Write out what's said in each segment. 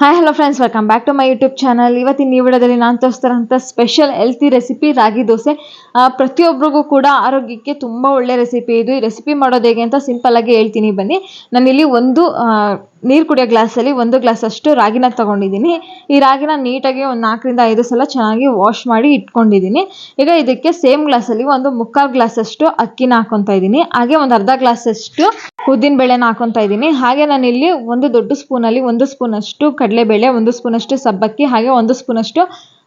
Hi hello friends welcome back to my YouTube channel ಇವತ್ತಿನ ಈ ವಿಡಿಯೋದಲ್ಲಿ ನಾನು ತೋರಿಸ್ತಾರಂಥ special healthy recipe ragi dosa. ಪ್ರತಿಯೊಬ್ಬರಿಗೂ ಕೂಡ ಆರೋಗ್ಯಕ್ಕೆ ತುಂಬ ಒಳ್ಳೆ ರೆಸಿಪಿ ಇದು. ಈ ರೆಸಿಪಿ ಮಾಡೋದು ಹೇಗೆ ಅಂತ ಸಿಂಪಲ್ ಆಗಿ ಹೇಳ್ತೀನಿ. ಬನ್ನಿ. ನಾನಿಲ್ಲಿ ಒಂದು ನೀರು ಕುಡಿಯೋ ಗ್ಲಾಸಲ್ಲಿ ಒಂದು ಗ್ಲಾಸ್ ಅಷ್ಟು ರಾಗಿನ ತಗೊಂಡಿದ್ದೀನಿ. ಈ ರಾಗಿನ ನೀಟಾಗಿ ಒಂದು ನಾಲ್ಕರಿಂದ ಐದು ಸಲ ಚೆನ್ನಾಗಿ ವಾಶ್ ಮಾಡಿ ಇಟ್ಕೊಂಡಿದ್ದೀನಿ. ಈಗ ಇದಕ್ಕೆ ಸೇಮ್ ಗ್ಲಾಸಲ್ಲಿ ಒಂದು ಮುಕ್ಕಾಲು ಗ್ಲಾಸ್ ಅಷ್ಟು ಅಕ್ಕಿನ ಹಾಕೊತಾ ಇದ್ದೀನಿ. ಹಾಗೆ ಒಂದು ಅರ್ಧ ಗ್ಲಾಸ್ ಅಷ್ಟು ಉದ್ದಿನ ಬೇಳೆನ ಹಾಕೊತಾ ಇದ್ದೀನಿ. ಹಾಗೆ ನಾನಿಲ್ಲಿ ಒಂದು ದೊಡ್ಡ ಸ್ಪೂನಲ್ಲಿ ಒಂದು ಸ್ಪೂನಷ್ಟು ಕಡಲೆಬೇಳೆ, ಒಂದು ಸ್ಪೂನಷ್ಟು ಸಬ್ಬಕ್ಕಿ, ಹಾಗೆ ಒಂದು ಸ್ಪೂನ್ ಅಷ್ಟು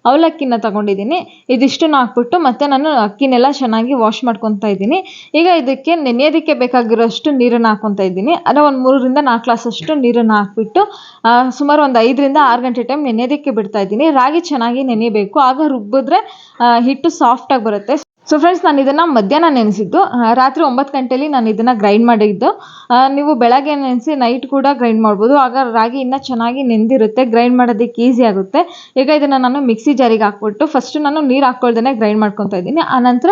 ಅವಲಕ್ಕಿನ ತಗೊಂಡಿದ್ದೀನಿ. ಇದಿಷ್ಟನ್ನು ಹಾಕ್ಬಿಟ್ಟು ಮತ್ತೆ ನಾನು ಅಕ್ಕಿನೆಲ್ಲ ಚೆನ್ನಾಗಿ ವಾಶ್ ಮಾಡ್ಕೊತಾ ಇದ್ದೀನಿ. ಈಗ ಇದಕ್ಕೆ ನೆನೆಯೋದಕ್ಕೆ ಬೇಕಾಗಿರೋಷ್ಟು ನೀರನ್ನು ಹಾಕೊತಾ ಇದ್ದೀನಿ. ಅಂದರೆ ಒಂದು ಮೂರರಿಂದ ನಾಲ್ಕು ಗ್ಲಾಸ್ ಅಷ್ಟು ನೀರನ್ನು ಹಾಕ್ಬಿಟ್ಟು ಸುಮಾರು ಒಂದು ಐದರಿಂದ ಆರು ಗಂಟೆ ಟೈಮ್ ನೆನೆಯೋದಕ್ಕೆ ಬಿಡ್ತಾ ಇದ್ದೀನಿ. ರಾಗಿ ಚೆನ್ನಾಗಿ ನೆನೆಯಬೇಕು. ಆಗ ರುಬ್ಬಿದ್ರೆ ಹಿಟ್ಟು ಸಾಫ್ಟಾಗಿ ಬರುತ್ತೆ. ಸೊ ಫ್ರೆಂಡ್ಸ್ ನಾನು ಇದನ್ನು ಮಧ್ಯಾಹ್ನ ನೆನೆಸಿದ್ದು ರಾತ್ರಿ ಒಂಬತ್ತು ಗಂಟೆಲಿ ನಾನು ಇದನ್ನು ಗ್ರೈಂಡ್ ಮಾಡಿದ್ದು. ನೀವು ಬೆಳಗ್ಗೆ ನೆನೆಸಿ ನೈಟ್ ಕೂಡ ಗ್ರೈಂಡ್ ಮಾಡ್ಬೋದು. ಆಗ ರಾಗಿ ಇನ್ನೂ ಚೆನ್ನಾಗಿ ನೆಂದಿರುತ್ತೆ ಗ್ರೈಂಡ್ ಮಾಡೋದಕ್ಕೆ ಈಸಿ ಆಗುತ್ತೆ. ಈಗ ಇದನ್ನು ನಾನು ಮಿಕ್ಸಿ ಜಾರಿಗೆ ಹಾಕ್ಬಿಟ್ಟು ಫಸ್ಟ್ ನಾನು ನೀರು ಹಾಕ್ಕೊಳ್ದೇ ಗ್ರೈಂಡ್ ಮಾಡ್ಕೊತಾ ಇದ್ದೀನಿ. ಆನಂತರ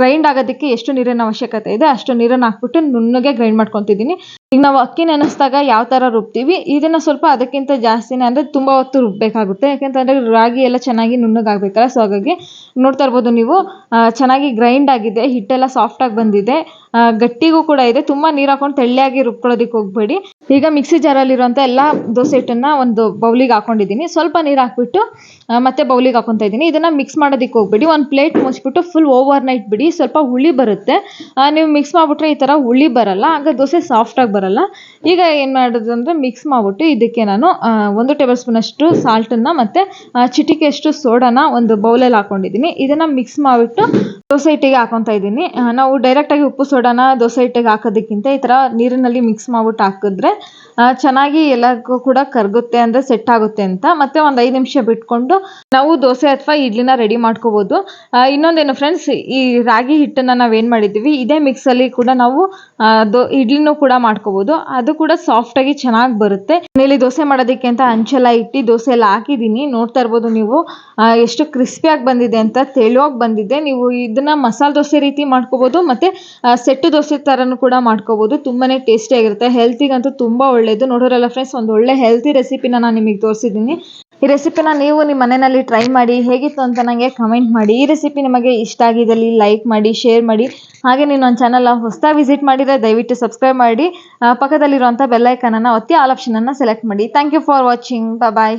ಗ್ರೈಂಡ್ ಆಗೋದಕ್ಕೆ ಎಷ್ಟು ನೀರಿನ ಅವಶ್ಯಕತೆ ಇದೆ, ಅಷ್ಟು ನೀರನ್ನು ಹಾಕ್ಬಿಟ್ಟು ನುಣ್ಣಗೆ ಗ್ರೈಂಡ್ ಮಾಡ್ಕೊತಿದ್ದೀನಿ ಈಗ ನಾವು ಅಕ್ಕಿ ನೆನೆಸಿದಾಗ ಯಾವ ಥರ ರುಬ್ತೀವಿ? ಇದನ್ನು ಸ್ವಲ್ಪ ಅದಕ್ಕಿಂತ ಜಾಸ್ತಿನೇ ಅಂದರೆ ತುಂಬ ಹೊತ್ತು ರುಬ್ಬಬೇಕಾಗುತ್ತೆ ಯಾಕೆಂತಂದರೆ ರಾಗಿ ಎಲ್ಲ ಚೆನ್ನಾಗಿ ನುಣ್ಣಗಾಗಬೇಕಲ್ಲ ಸೊ ಹಾಗಾಗಿ ನೋಡ್ತಾ ಇರ್ಬೋದು ನೀವು. ಚೆನ್ನಾಗಿ ಗ್ರೈಂಡ್ ಆಗಿದೆ ಹಿಟ್ಟೆಲ್ಲ ಸಾಫ್ಟಾಗಿ ಬಂದಿದೆ. ಗಟ್ಟಿಗೂ ಕೂಡ ಇದೆ. ತುಂಬಾ ನೀರು ಹಾಕೊಂಡು ತೆಳ್ಳಗೆ ರುಬ್ಕೊಳ್ಳೋದಕ್ಕೆ ಹೋಗಬೇಡಿ. ಈಗ ಮಿಕ್ಸಿ ಜಾರಲ್ಲಿರುವಂಥ ಎಲ್ಲ ದೋಸೆ ಹಿಟ್ಟನ್ನ ಒಂದು ಬೌಲಿಗೆ ಹಾಕೊಂಡಿದ್ದೀನಿ. ಸ್ವಲ್ಪ ನೀರು ಹಾಕ್ಬಿಟ್ಟು ಮತ್ತೆ ಬೌಲಿಗೆ ಹಾಕೊಂತ ಇದ್ದೀನಿ. ಇದನ್ನ ಮಿಕ್ಸ್ ಮಾಡೋದಕ್ಕೆ ಹೋಗ್ಬೇಡಿ. ಒಂದು ಪ್ಲೇಟ್ ಮುಚ್ಚಿಬಿಟ್ಟು ಫುಲ್ ಓವರ್ ನೈಟ್ ಬಿಡಿ. ಸ್ವಲ್ಪ ಹುಳಿ ಬರುತ್ತೆ. ನೀವು ಮಿಕ್ಸ್ ಮಾಡ್ಬಿಟ್ರೆ ಈ ತರ ಹುಳಿ ಬರಲ್ಲ. ಆಗ ದೋಸೆ ಸಾಫ್ಟ್ ಆಗಿ ಬರಲ್ಲ. ಈಗ ಏನು ಮಾಡೋದು ಅಂದರೆ ಮಿಕ್ಸ್ ಮಾಡ್ಬಿಟ್ಟು ಇದಕ್ಕೆ ನಾನು ಒಂದು ಟೇಬಲ್ ಸ್ಪೂನಷ್ಟು ಸಾಲ್ಟನ್ನು ಮತ್ತೆ ಚಿಟಿಕೆಯಷ್ಟು ಸೋಡಾನ ಒಂದು ಬೌಲಲ್ಲಿ ಹಾಕೊಂಡಿದ್ದೀನಿ. ಇದನ್ನ ಮಿಕ್ಸ್ ಮಾಡಿಬಿಟ್ಟು ದೋಸೆ ಹಿಟ್ಟಿಗೆ ಹಾಕೊಂತ ಇದ್ದೀನಿ. ನಾವು ನಾವು ಡೈರೆಕ್ಟಾಗಿ ಉಪ್ಪು ಸೋಡಾನ ದೋಸೆ ಹಿಟ್ಟಿಗೆ ಹಾಕೋದಕ್ಕಿಂತ ಈ ಥರ ನೀರಿನಲ್ಲಿ ಮಿಕ್ಸ್ ಮಾಡ್ಬಿಟ್ಟು ಹಾಕಿದ್ರೆ ಚೆನ್ನಾಗಿ ಎಲ್ಲರಿಗೂ ಕೂಡ ಕರಗುತ್ತೆ ಅಂದರೆ ಸೆಟ್ ಆಗುತ್ತೆ ಅಂತ. ಮತ್ತೆ ಒಂದು ಐದು ನಿಮಿಷ ಬಿಟ್ಕೊಂಡು ನಾವು ದೋಸೆ ಅಥವಾ ಇಡ್ಲಿನ ರೆಡಿ ಮಾಡ್ಕೋಬೋದು. ಇನ್ನೊಂದೇನು ಫ್ರೆಂಡ್ಸ್ ಈ ರಾಗಿ ಹಿಟ್ಟನ್ನು ನಾವೇನು ಮಾಡಿದ್ದೀವಿ, ಇದೇ ಮಿಕ್ಸಲ್ಲಿ ಕೂಡ ನಾವು ದೋ, ಇಡ್ಲಿನೂ ಕೂಡ ಮಾಡ್ಕೋಬೋದು. ಅದು ಕೂಡ ಸಾಫ್ಟಾಗಿ ಚೆನ್ನಾಗಿ ಬರುತ್ತೆ. ಇಲ್ಲಿ ದೋಸೆ ಮಾಡೋದಕ್ಕೆ ಅಂತ ಹಂಚೆಲ್ಲ ಇಟ್ಟು ದೋಸೆ ಎಲ್ಲ ಹಾಕಿದ್ದೀನಿ. ನೋಡ್ತಾ ಇರ್ಬೋದು ನೀವು ಎಷ್ಟು ಕ್ರಿಸ್ಪಿಯಾಗಿ ಬಂದಿದೆ ಅಂತ, ತೆಳುವಾಗಿ ಬಂದಿದೆ. ನೀವು ಇದನ್ನ ಮಸಾಲೆ ದೋಸೆ ರೀತಿ ಮಾಡ್ಕೋಬೋದು. ಮತ್ತು ಸೆಟ್ಟು ದೋಸೆ ಥರನೂ ಕೂಡ ಮಾಡ್ಕೋಬೋದು. ತುಂಬಾ ಟೇಸ್ಟಿಯಾಗಿರುತ್ತೆ ಹೆಲ್ತಿಗಂತೂ ತುಂಬ ಒಳ್ಳೆಯದು ನೋಡೋರಲ್ಲ ಫ್ರೆಂಡ್ಸ್ ಒಂದು ಒಳ್ಳೆ ಹೆಲ್ತಿ ರೆಸಿಪಿನ ನಾನು ನಿಮಗೆ ತೋರಿಸಿದ್ದೀನಿ ಈ ರೆಸಿಪಿನ ನೀವು ನಿಮ್ಮ ಮನೆಯಲ್ಲಿ ಟ್ರೈ ಮಾಡಿ, ಹೇಗಿತ್ತು ಅಂತ ನನಗೆ ಕಮೆಂಟ್ ಮಾಡಿ. ಈ ರೆಸಿಪಿ ನಿಮಗೆ ಇಷ್ಟ ಆಗಿದ್ದಲ್ಲಿ ಲೈಕ್ ಮಾಡಿ ಶೇರ್ ಮಾಡಿ. ಹಾಗೆ ನೀವು ನನ್ನ ಚಾನಲ್ ಹೊಸದಾಗಿ ವಿಸಿಟ್ ಮಾಡಿದರೆ ದಯವಿಟ್ಟು ಸಬ್ಸ್ಕ್ರೈಬ್ ಮಾಡಿ. ಪಕ್ಕದಲ್ಲಿರುವಂಥ ಬೆಲ್ಲೈಕನನ್ನು ಒತ್ತಿ ಆಲ್ ಆಪ್ಷನನ್ನು ಸೆಲೆಕ್ಟ್ ಮಾಡಿ. Thank you for watching bye